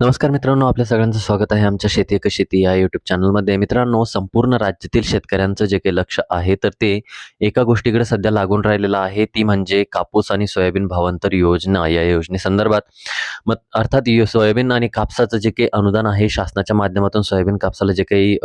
नमस्कार मित्रांनो आपल्या सगळ्यांचं स्वागत आहे आमच्या शेती एक शेती या यूट्यूब चॅनलमध्ये मित्रांनो संपूर्ण राज्यातील शेतकऱ्यांचं जे काही लक्ष आहे तर ते एका गोष्टीकडे सध्या लागून राहिलेलं आहे ती म्हणजे कापूस आणि सोयाबीन भावांतर योजना या योजनेसंदर्भात. मग अर्थात यो- सोयाबीन आणि कापसाचं जे काही अनुदान आहे शासनाच्या माध्यमातून सोयाबीन कापसाला जे काही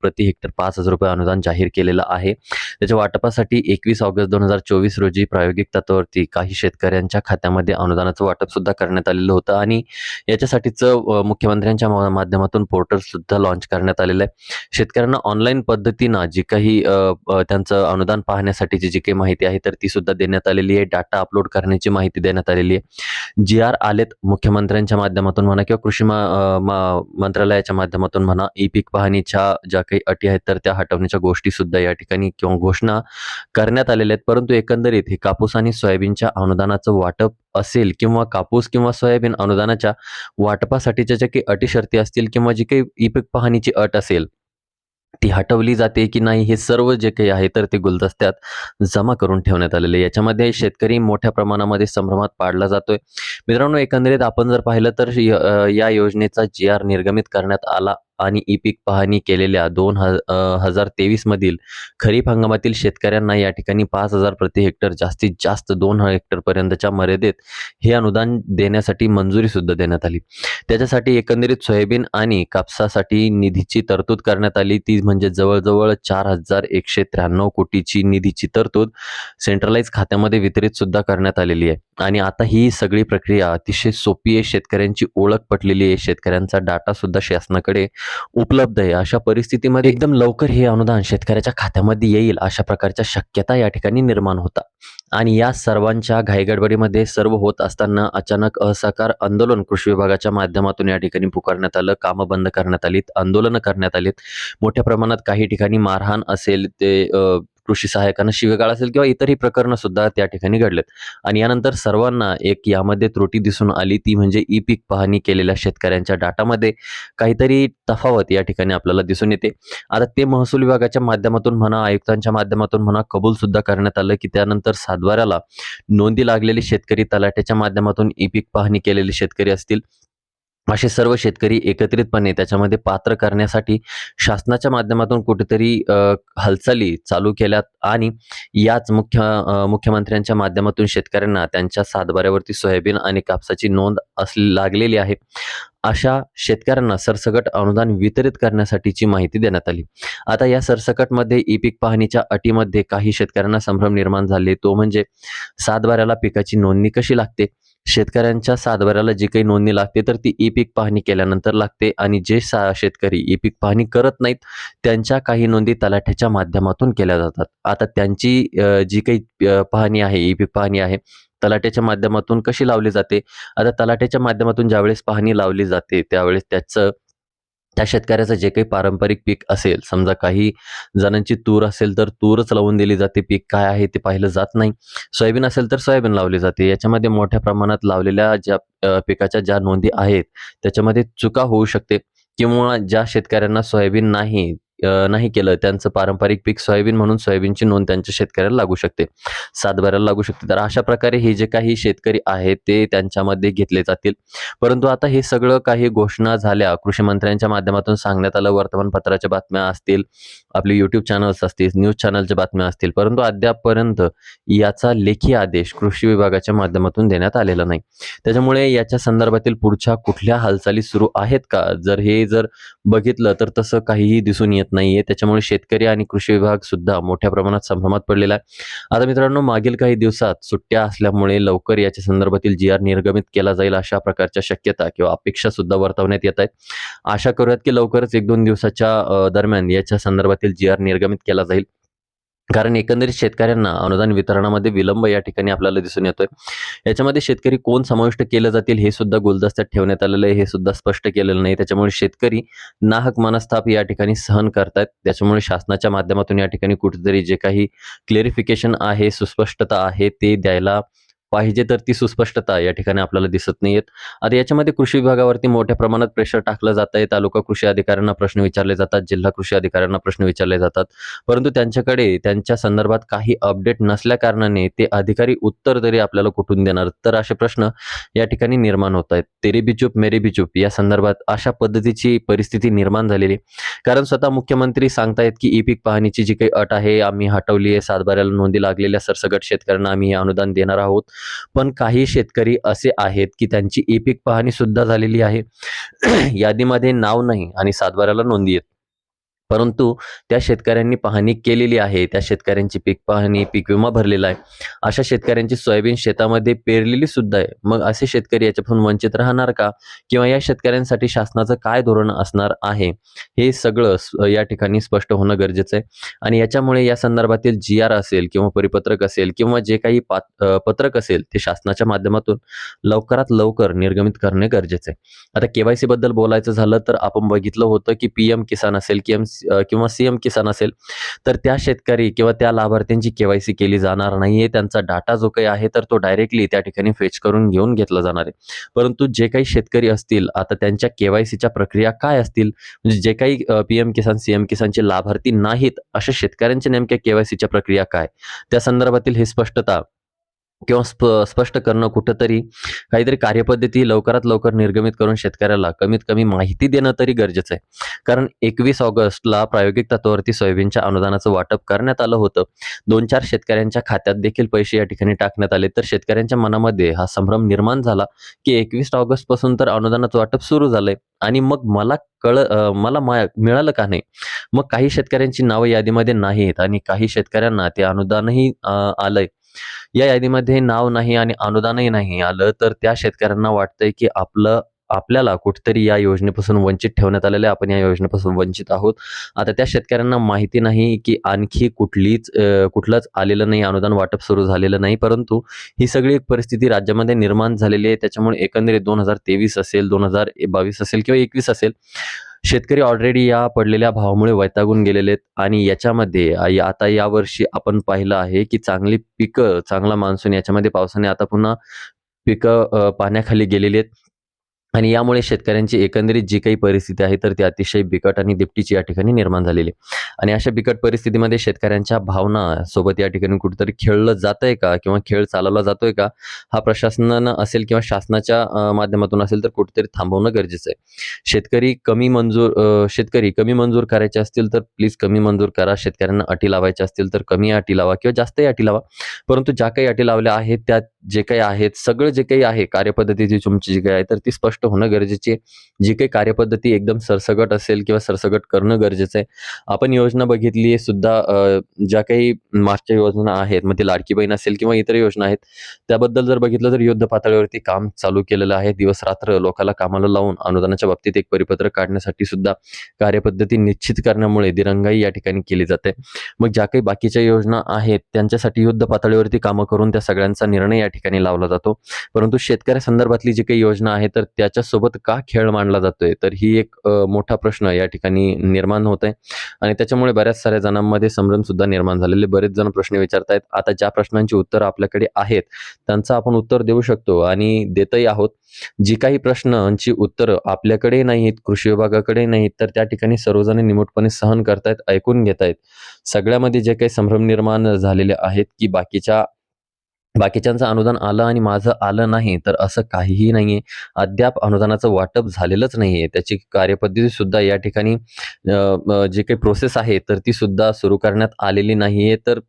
प्रति हेक्टर पाच हजार रुपये अनुदान जाहीर केलेलं आहे. त्याच्या वाटपासाठी एकवीस ऑगस्ट दोन हजार चोवीस रोजी प्रायोगिक तत्वावरती काही शेतकऱ्यांच्या खात्यामध्ये अनुदानाचं वाटप सुद्धा करण्यात आलेलं होतं आणि याच्यासाठीचं मुख्यमंत्र्यांच्या माध्यमातून पोर्टल सुद्धा लॉन्च करण्यात आलेलं आहे. शेतकऱ्यांना ऑनलाईन पद्धतीनं जी काही त्यांचं अनुदान पाहण्यासाठीची जी काही माहिती आहे तर ती सुद्धा देण्यात आलेली आहे. डाटा अपलोड करण्याची माहिती देण्यात आलेली आहे. जी आर आलेत मुख्यमंत्र्यांच्या माध्यमातून म्हणा किंवा कृषी मंत्रालयाच्या माध्यमातून म्हणा ई पीक पाहणीच्या ज्या काही अटी आहेत तर त्या हटवण्याच्या गोष्टी सुद्धा या ठिकाणी किंवा घोषणा करण्यात आलेल्या आहेत. परंतु एकंदरीत हे कापूस आणि सोयाबीनच्या अनुदानाचं वाटप असेल किंवा कापूस किंवा सोयाबीन अनुदानाच्या वाटपासाठीच्या ज्या काही अटी शर्ती असतील किंवा जी काही ई पीक पाहणीची अट असेल ती हटवली जाते की नाही हे सर्व जे काही आहे तर ते गुलदस्त्यात जमा करून ठेवण्यात आलेले. याच्यामध्ये शेतकरी मोठ्या प्रमाणामध्ये संभ्रमात पाडला जातोय. मित्रांनो एकंदरीत आपण जर पाहिलं तर या योजनेचा जी आर निर्गमित करण्यात आला आणि ई पीक पाहणी केलेल्या दोन ह हजार तेवीसमधील खरीप हंगामातील शेतकऱ्यांना या ठिकाणी पाच हजार प्रति हेक्टर जास्तीत जास्त दोन हेक्टरपर्यंतच्या मर्यादेत हे अनुदान देण्यासाठी मंजुरी सुद्धा देण्यात आली. त्याच्यासाठी एकंदरीत सोयाबीन आणि कापसासाठी निधीची तरतूद करण्यात आली. ती म्हणजे जवळजवळ चार हजार एकशे त्र्याण्णव कोटीची निधीची तरतूद सेंट्रलाइज खात्यामध्ये वितरित सुद्धा करण्यात आलेली आहे. आणि आता ही सगळी प्रक्रिया अतिशय सोपी आहे. शेतकऱ्यांची ओळख पटलेली आहे. शेतकऱ्यांचा डाटा सुद्धा शासनाकडे उपलब्ध आहे. अशा परिस्थितीमध्ये एकदम लवकर हे अनुदान शेतकऱ्याच्या खात्यामध्ये येईल अशा प्रकारच्या शक्यता या ठिकाणी निर्माण होता. आणि या सर्वांच्या घाईगडबडीमध्ये सर्व होत असताना अचानक असहकार आंदोलन कृषी विभागाच्या माध्यमातून या ठिकाणी पुकारण्यात आलं. कामं बंद करण्यात आलीत आंदोलनं करण्यात आलीत. मोठ्या प्रमाणात काही ठिकाणी मारहाण असेल ते कृषी सहायकांना शिवेगाळ असेल किंवा इतरही प्रकरणं सुद्धा त्या ठिकाणी घडलेत. आणि यानंतर सर्वांना एक यामध्ये त्रुटी दिसून आली ती म्हणजे ई पीक पाहणी केलेल्या शेतकऱ्यांच्या डाटामध्ये काहीतरी तफावत या ठिकाणी आपल्याला दिसून येते. आता ते महसूल विभागाच्या माध्यमातून म्हणा आयुक्तांच्या माध्यमातून म्हणा कबूल सुद्धा करण्यात आलं की त्यानंतर सातबाऱ्याला नोंदी लागलेले शेतकरी तलाट्याच्या माध्यमातून ई पीक पाहणी केलेले शेतकरी असतील. असे सर्व शेतकरी एकत्रितपणे त्याच्यामध्ये पात्र करण्यासाठी शासनाच्या माध्यमातून कुठेतरी हालचाली चालू केल्यात आणि याच मुख्य मुख्यमंत्र्यांच्या माध्यमातून शेतकऱ्यांना त्यांच्या सातबाऱ्यावरती सोयाबीन आणि कापसाची नोंद असली लागलेली आहे. अशा शेतकऱ्यांना सरसकट अनुदान वितरित करण्यासाठीची माहिती देण्यात आली. आता या सरसकटमध्ये ई पीक पाहणीच्या अटीमध्ये काही शेतकऱ्यांना संभ्रम निर्माण झाले. तो म्हणजे सातबाऱ्याला पिकाची नोंदणी कशी लागते? शेतकऱ्यांच्या सातबाऱ्याला जी काही नोंदणी लागते तर ती ई पीक पाहणी केल्यानंतर लागते. आणि जे सा शेतकरी ई पीक पाहणी करत नाहीत त्यांच्या काही नोंदी तलाठ्याच्या माध्यमातून केल्या जातात. आता त्यांची जी काही पाहणी आहे ई पीक पाहणी आहे तलाट्याच्या माध्यमातून कशी लावली जाते? आता तलाट्याच्या माध्यमातून ज्यावेळेस पाहणी लावली जाते त्यावेळेस त्याचं त्या शेतकऱ्याचं जे काही पारंपरिक पीक असेल समजा काही जणांची तूर असेल तर तूरच लावून दिली जाते. पीक काय आहे ते पाहिलं जात नाही. सोयाबीन असेल तर सोयाबीन लावली जाते. याच्यामध्ये मोठ्या प्रमाणात लावलेल्या ज्या पिकाच्या ज्या नोंदी आहेत त्याच्यामध्ये चुका होऊ शकते किंवा ज्या शेतकऱ्यांना सोयाबीन नाही नाही केलं. त्यांचं पारंपरिक पीक सोयाबीन म्हणून सोयाबीनची नोंद त्यांच्या शेतकऱ्याला लागू शकते. सातबाऱ्याला लागू शकते. तर अशा प्रकारे हे जे काही शेतकरी आहेत ते त्यांच्यामध्ये घेतले जातील. परंतु आता हे सगळं काही घोषणा झाल्या. कृषी मंत्र्यांच्या माध्यमातून सांगण्यात आलं. वर्तमानपत्राच्या बातम्या असतील आपले यूट्यूब चॅनल्स असतील न्यूज चॅनलच्या बातम्या असतील. परंतु अद्यापपर्यंत याचा लेखी आदेश कृषी विभागाच्या माध्यमातून देण्यात आलेला नाही. त्याच्यामुळे याच्या संदर्भातील पुढच्या कुठल्या हालचाली सुरू आहेत का? जर हे जर बघितलं तर तसं काहीही दिसून येत नाहीये. त्याच्यामुळे शेतकरी आणि कृषी विभाग सुद्धा मोठ्या प्रमाणात संभ्रमात पडलेला आहे. आता मित्रांनो मागील काही दिवसात सुट्ट्या असल्यामुळे लवकर याच्या संदर्भातील जी आर निर्गमित केला जाईल अशा प्रकारच्या शक्यता किंवा अपेक्षा सुद्धा वर्तवण्यात येत आहेत. आशा करूयात की लवकरच एक दोन दिवसाच्या दरम्यान याच्या संदर्भातील जी आर निर्गमित केला जाईल. कारण एकंदरीत शेतकऱ्यांना अनुदान वितरणामध्ये विलंब या ठिकाणी आपल्याला दिसून येतोय. याच्यामध्ये शेतकरी कोण समाविष्ट केले जातील हे सुद्धा गुलदस्त्यात ठेवण्यात आलेलं आहे हे सुद्धा स्पष्ट केलेलं नाही. त्याच्यामुळे शेतकरी नाहक मनस्ताप या ठिकाणी सहन करतायत. त्याच्यामुळे शासनाच्या माध्यमातून या ठिकाणी कुठेतरी जे काही क्लेरिफिकेशन आहे सुस्पष्टता आहे ते द्यायला पाहिजे तर ती सुस्पष्टता या ठिकाणी आपल्याला दिसत नाहीयेत. आता याच्यामध्ये कृषी विभागावरती मोठ्या प्रमाणात प्रेशर टाकलं जात आहे तालुका कृषी अधिकाऱ्यांना प्रश्न विचारले जातात जिल्हा कृषी अधिकाऱ्यांना प्रश्न विचारले जातात. परंतु त्यांच्याकडे त्यांच्या संदर्भात काही अपडेट नसल्या कारणाने ते अधिकारी उत्तर तरी आपल्याला कुठून देणार? तर असे प्रश्न या ठिकाणी निर्माण होत आहेत तेरी बी मेरी बिचूप या संदर्भात अशा पद्धतीची परिस्थिती निर्माण झालेली आहे. कारण स्वतः मुख्यमंत्री सांगतायत की ई पीक पाहणीची जी काही अट आहे आम्ही हटवली आहे सातबाऱ्याला नोंदी लागलेल्या सरसगट शेतकऱ्यांना आम्ही हे अनुदान देणार आहोत. पण काही शेतकरी असे आहेत की त्यांची ई पीक पाहणी सुद्धा झालेली आहे. यादीमध्ये नाव नाही आणि सातबाऱ्याला नोंदी येत परंतु त्या शेतकऱ्यांनी पाहणी केलेली आहे त्या शेतकऱ्यांची पीक पाहणी पीक विमा भरलेला आहे. अशा शेतकऱ्यांची सोयाबीन शेतामध्ये पेरलेली सुद्धा आहे. मग असे शेतकरी याच्यापासून वंचित राहणार का? किंवा या शेतकऱ्यांसाठी शासनाचं काय धोरण असणार आहे? हे सगळं या ठिकाणी स्पष्ट होणं गरजेचं आहे. आणि याच्यामुळे या संदर्भातील जी आर असेल किंवा परिपत्रक असेल किंवा जे काही पात पत्रक असेल ते शासनाच्या माध्यमातून लवकरात लवकर निर्गमित करणे गरजेचं आहे. आता केवायसी बद्दल बोलायचं झालं तर आपण बघितलं होतं की पी एम किसान असेल की एम किंवा सी एम किसान असेल तर त्या शेतकरी किंवा त्या लाभार्थ्यांची केवायसी केली जाणार नाहीये. त्यांचा डाटा जो काही आहे तर तो डायरेक्टली त्या ठिकाणी फेच करून घेऊन घेतला जाणार आहे. परंतु जे काही शेतकरी असतील आता त्यांच्या केवायसीच्या प्रक्रिया काय असतील म्हणजे जे काही P M Kisan C M किसानचे लाभार्थी नाहीत अशा शेतकऱ्यांच्या नेमक्या केवायसीच्या प्रक्रिया काय? त्या संदर्भातील ही स्पष्टता किंवा स्प स्पष्ट करणं कुठंतरी काहीतरी कार्यपद्धती लवकरात लवकर निर्गमित करून शेतकऱ्याला कमीत कमी माहिती देणं तरी गरजेचं आहे. कारण एकवीस ऑगस्टला प्रायोगिक तत्वावरती सोयाबीनच्या अनुदानाचं वाटप करण्यात आलं होतं. दोन चार शेतकऱ्यांच्या खात्यात देखील पैसे या ठिकाणी टाकण्यात आले. तर शेतकऱ्यांच्या मनामध्ये हा संभ्रम निर्माण झाला की एकवीस ऑगस्टपासून तर अनुदानाचं वाटप सुरू झालंय. आणि मग मला कळ मला मा- मिळालं का नाही? मग काही शेतकऱ्यांची नावं यादीमध्ये नाहीत आणि काही शेतकऱ्यांना ते अनुदानही आलंय. या यादीमध्ये नाव नाही आणि अनुदानही नाही आलं तर त्या शेतकऱ्यांना वाटतंय की आपलं आपल्याला कुठेतरी या योजनेपासून वंचित ठेवण्यात आलेलं आहे. आपण या योजनेपासून वंचित आहोत. आता त्या शेतकऱ्यांना माहिती नाही की आणखी कुठलीच कुठलंच आलेलं नाही अनुदान वाटप सुरू झालेलं नाही परंतु ही सगळी एक परिस्थिती राज्यामध्ये निर्माण झालेली आहे. त्याच्यामुळे एकंदरीत दोन हजार तेवीस असेल दोन हजार बावीस असेल किंवा एकवीस असेल शेतकरी ऑलरेडी या पडलेल्या भावामुळे वैतागून गेलेले आहेत. आणि याच्यामध्ये या- आता यावर्षी आपण पाहिलं आहे की चांगली पिकं चांगला मान्सून याच्यामध्ये पावसाने आता पुन्हा पिकं पाण्याखाली गेलेली आहेत. आणि यामुळे शेतकऱ्यांची एकंदरीत जी काही परिस्थिती आहे तर ती अतिशय बिकट आणि दिपटीची या ठिकाणी निर्माण झालेली आहे. आणि अशा बिकट परिस्थितीमध्ये शेतकऱ्यांच्या भावना सोबत या ठिकाणी कुठेतरी खेळलं जात आहे का? किंवा खेळ चालवला जातोय का? हा प्रशासनानं असेल किंवा शासनाच्या माध्यमातून असेल तर कुठेतरी थांबवणं गरजेचं आहे. शेतकरी कमी मंजूर शेतकरी कमी मंजूर करायचे असतील तर प्लीज कमी मंजूर करा. शेतकऱ्यांना अटी लावायच्या असतील तर कमी अटी लावा किंवा जास्तही अटी लावा. परंतु ज्या काही अटी लावल्या आहेत त्यात जे काही आहेत सगळं जे काही आहे कार्यपद्धती जी तुमची जी काही आहे तर ती स्पष्ट होणं गरजेची आहे. जी काही कार्यपद्धती एकदम सरसगट असेल किंवा सरसगट करणं गरजेचं आहे. आपण योजना बघितली आहे सुद्धा ज्या काही मागच्या योजना आहेत मग ती लाडकी बहीण असेल किंवा इतर योजना आहेत त्याबद्दल जर बघितलं तर युद्ध पातळीवरती काम चालू केलेलं आहे. दिवस रात्र लोकांना कामाला लावून अनुदानाच्या बाबतीत एक परिपत्रक काढण्यासाठी सुद्धा कार्यपद्धती निश्चित करण्यामुळे दिरंगाई या ठिकाणी केली जाते. मग ज्या काही बाकीच्या योजना आहेत त्यांच्यासाठी युद्ध पातळीवरती कामं करून त्या सगळ्यांचा निर्णय या ठिकाणी लावला जातो. परंतु शेतकऱ्या संदर्भातली जी काही योजना आहे तर त्याच्यासोबत का खेळ मांडला जातोय? तर ही एक मोठा प्रश्न या ठिकाणी निर्माण होत आहे आणि त्याच्यामुळे बऱ्याच साऱ्या जणांमध्ये संभ्रम सुद्धा निर्माण झालेले बरेच जण प्रश्न विचारतायत. आता ज्या प्रश्नांची उत्तरं आपल्याकडे आहेत त्यांचं आपण उत्तर देऊ शकतो आणि देतही आहोत. जी काही प्रश्नांची उत्तरं आपल्याकडे नाहीत कृषी विभागाकडे नाहीत तर त्या ठिकाणी सर्वजण निमूटपणे सहन करतायत ऐकून घेतायत. सगळ्यामध्ये जे काही संभ्रम निर्माण झालेले आहेत की बाकीच्या बाकीच्यांचं अनुदान आलं आणि माझं आलं नाही तर असं काहीही नाही आहे अद्याप अनुदानाचं वाटप झालेलंच नाही आहे त्याची कार्यपद्धतीसुद्धा या ठिकाणी जे काही प्रोसेस आहे तर ती सुद्धा सुरू करण्यात आलेली नाही आहे तर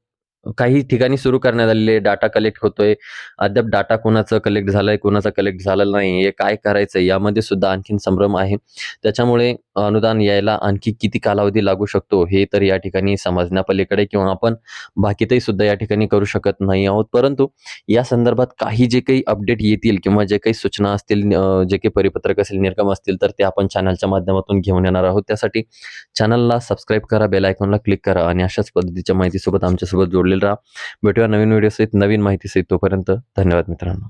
काही ठिकाणी सुरू करण्यात आलेले डाटा कलेक्ट होतोय. अद्याप डाटा कोणाचं कलेक्ट झालंय कोणाचा कलेक्ट झालेला नाही हे काय करायचं यामध्ये सुद्धा आणखीन संभ्रम आहे. त्याच्यामुळे अनुदान यायला आणखी किती कालावधी लागू शकतो हे तर या ठिकाणी समजण्यापलीकडे किंवा आपण बाकीतही सुद्धा या ठिकाणी करू शकत नाही आहोत. परंतु या संदर्भात काही जे काही अपडेट येतील किंवा जे काही सूचना असतील जे काही परिपत्रक असेल निर्गम असतील तर ते आपण चॅनलच्या माध्यमातून घेऊन येणार आहोत. त्यासाठी चॅनलला सबस्क्राईब करा बेल आयकॉनला क्लिक करा आणि अशाच पद्धतीच्या माहितीसोबत आमच्यासोबत जोडलेलं राहा भेटूया नवीन व्हिडिओ सहित नवीन माहितीसहित तोपर्यंत धन्यवाद मित्रांनो.